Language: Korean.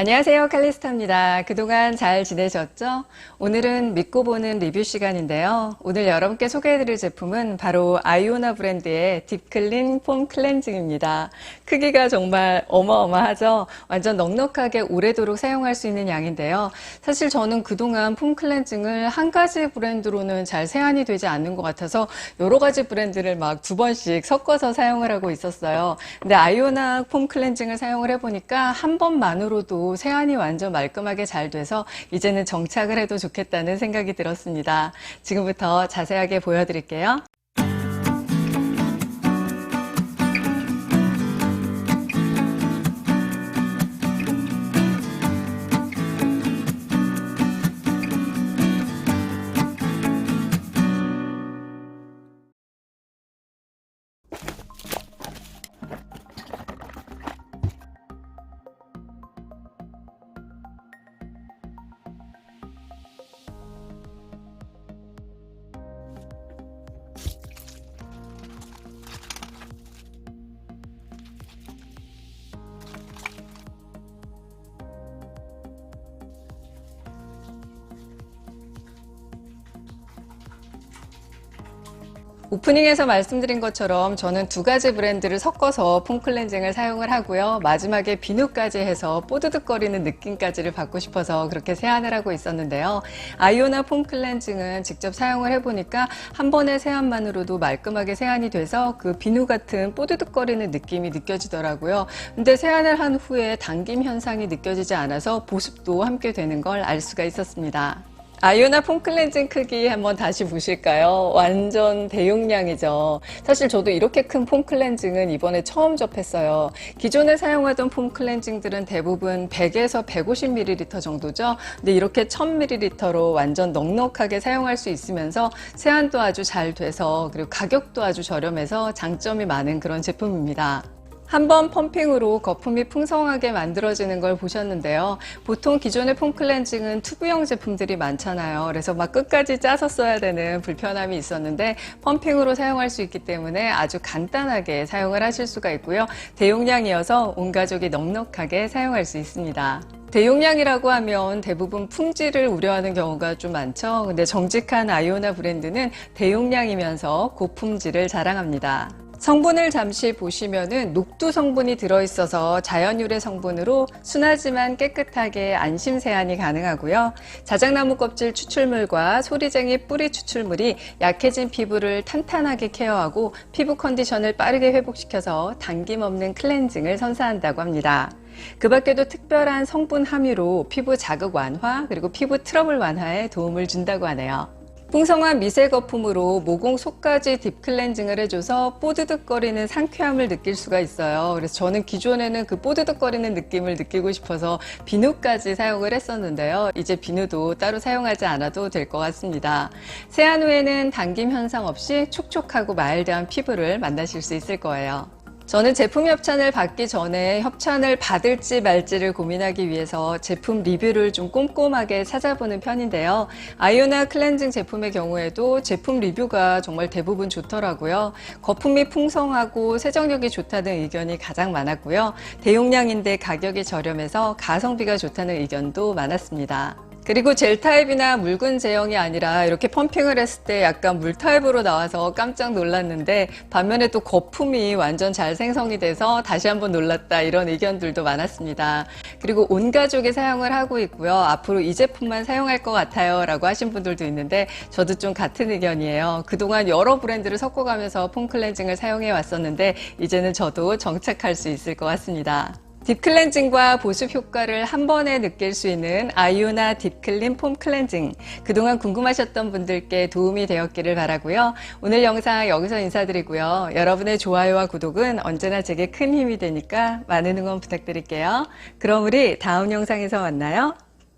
안녕하세요. 칼리스타입니다. 그동안 잘 지내셨죠? 오늘은 믿고 보는 리뷰 시간인데요. 오늘 여러분께 소개해드릴 제품은 바로 아이오나 브랜드의 딥클린 폼 클렌징입니다. 크기가 정말 어마어마하죠? 완전 넉넉하게 오래도록 사용할 수 있는 양인데요. 사실 저는 그동안 폼 클렌징을 한 가지 브랜드로는 잘 세안이 되지 않는 것 같아서 여러 가지 브랜드를 막 두 번씩 섞어서 사용을 하고 있었어요. 근데 아이오나 폼 클렌징을 사용을 해보니까 한 번만으로도 세안이 완전 말끔하게 잘 돼서 이제는 정착을 해도 좋겠다는 생각이 들었습니다. 지금부터 자세하게 보여드릴게요. 오프닝에서 말씀드린 것처럼 저는 두 가지 브랜드를 섞어서 폼 클렌징을 사용을 하고요. 마지막에 비누까지 해서 뽀드득거리는 느낌까지를 받고 싶어서 그렇게 세안을 하고 있었는데요. 아이오나 폼 클렌징은 직접 사용을 해보니까 한 번의 세안만으로도 말끔하게 세안이 돼서 그 비누 같은 뽀드득거리는 느낌이 느껴지더라고요. 근데 세안을 한 후에 당김 현상이 느껴지지 않아서 보습도 함께 되는 걸 알 수가 있었습니다. 아이오나 폼 클렌징 크기 한번 다시 보실까요? 완전 대용량이죠. 사실 저도 이렇게 큰 폼 클렌징은 이번에 처음 접했어요. 기존에 사용하던 폼 클렌징들은 대부분 100에서 150ml 정도죠. 근데 이렇게 1000ml로 완전 넉넉하게 사용할 수 있으면서 세안도 아주 잘 돼서 그리고 가격도 아주 저렴해서 장점이 많은 그런 제품입니다. 한번 펌핑으로 거품이 풍성하게 만들어지는 걸 보셨는데요. 보통 기존의 폼 클렌징은 튜브형 제품들이 많잖아요. 그래서 막 끝까지 짜서 써야 되는 불편함이 있었는데 펌핑으로 사용할 수 있기 때문에 아주 간단하게 사용을 하실 수가 있고요. 대용량이어서 온 가족이 넉넉하게 사용할 수 있습니다. 대용량이라고 하면 대부분 품질을 우려하는 경우가 좀 많죠. 근데 정직한 아이오나 브랜드는 대용량이면서 고품질을 자랑합니다. 성분을 잠시 보시면은 녹두 성분이 들어있어서 자연유래 성분으로 순하지만 깨끗하게 안심 세안이 가능하고요. 자작나무 껍질 추출물과 소리쟁이 뿌리 추출물이 약해진 피부를 탄탄하게 케어하고 피부 컨디션을 빠르게 회복시켜서 당김 없는 클렌징을 선사한다고 합니다. 그 밖에도 특별한 성분 함유로 피부 자극 완화 그리고 피부 트러블 완화에 도움을 준다고 하네요. 풍성한 미세 거품으로 모공 속까지 딥 클렌징을 해줘서 뽀드득거리는 상쾌함을 느낄 수가 있어요. 그래서 저는 기존에는 그 뽀드득거리는 느낌을 느끼고 싶어서 비누까지 사용을 했었는데요. 이제 비누도 따로 사용하지 않아도 될 것 같습니다. 세안 후에는 당김 현상 없이 촉촉하고 마일드한 피부를 만나실 수 있을 거예요. 저는 제품 협찬을 받기 전에 협찬을 받을지 말지를 고민하기 위해서 제품 리뷰를 좀 꼼꼼하게 찾아보는 편인데요. 아이오나 클렌징 제품의 경우에도 제품 리뷰가 정말 대부분 좋더라고요. 거품이 풍성하고 세정력이 좋다는 의견이 가장 많았고요. 대용량인데 가격이 저렴해서 가성비가 좋다는 의견도 많았습니다. 그리고 젤 타입이나 묽은 제형이 아니라 이렇게 펌핑을 했을 때 약간 물 타입으로 나와서 깜짝 놀랐는데 반면에 또 거품이 완전 잘 생성이 돼서 다시 한번 놀랐다 이런 의견들도 많았습니다. 그리고 온 가족이 사용을 하고 있고요. 앞으로 이 제품만 사용할 것 같아요 라고 하신 분들도 있는데 저도 좀 같은 의견이에요. 그동안 여러 브랜드를 섞어가면서 폼 클렌징을 사용해 왔었는데 이제는 저도 정착할 수 있을 것 같습니다. 딥클렌징과 보습 효과를 한 번에 느낄 수 있는 아이오나 딥클린 폼 클렌징. 그동안 궁금하셨던 분들께 도움이 되었기를 바라고요. 오늘 영상 여기서 인사드리고요. 여러분의 좋아요와 구독은 언제나 제게 큰 힘이 되니까 많은 응원 부탁드릴게요. 그럼 우리 다음 영상에서 만나요.